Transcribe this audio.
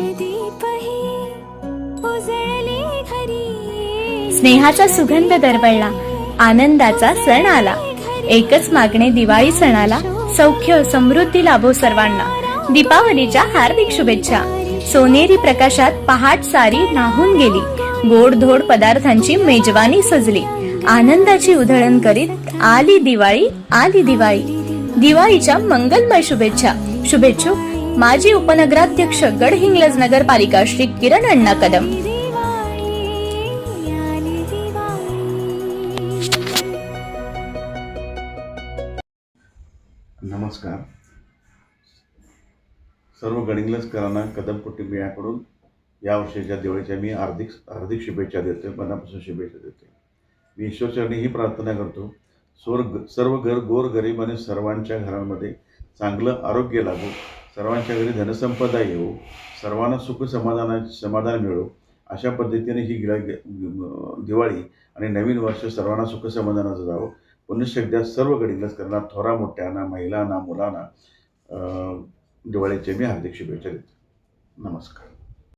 दीपही उजळले घरी स्नेहाचा सुगंध दरवळला. आनंदाचा सण आला. एकच मागणे दिवाळी सणाला. सौख्य समृद्धी लाभो सर्वांना. दीपावलीच्या हार्दिक शुभेच्छा. सोनेरी प्रकाशात पहाट सारी नाहून गेली. गोडधोड पदार्थांची मेजवानी सजली. आनंदाची उधळण करीत आली दिवाळी आली दिवाळी. दिवाळीच्या मंगलमय शुभेच्छा. शुभेच्छुक माजी उपनगराध्यक्ष गडहिंग्लज नगरपालिका श्री किरण अण्णा कदम. नमस्कार. सर्व गडिंग्लजकरांना कदम कुटुंबियाकडून या वर्षीच्या दिवाळीच्या मी हार्दिक हार्दिक शुभेच्छा देतो मनापासून शुभेच्छा देतो मी ईश्वरचरणी ही प्रार्थना करतो. सोर सर्व घर गोर गरीब आणि सर्वांच्या घरांमध्ये चांगलं आरोग्य लागू. सर्वांच्या घरी धनसंपदा येऊ सर्वांना सुख समाधाना समाधान मिळो अशा पद्धतीने ही गिळा दिवाळी आणि नवीन वर्ष सर्वांना सुख समाधानाचं जावं. पुनश्च एकदा सर्व गडिंग्लजकरांना थोरा मोठ्यांना महिलांना मुलांना दिवाळीचे मी हार्दिक शुभेच्छा देतो. नमस्कार.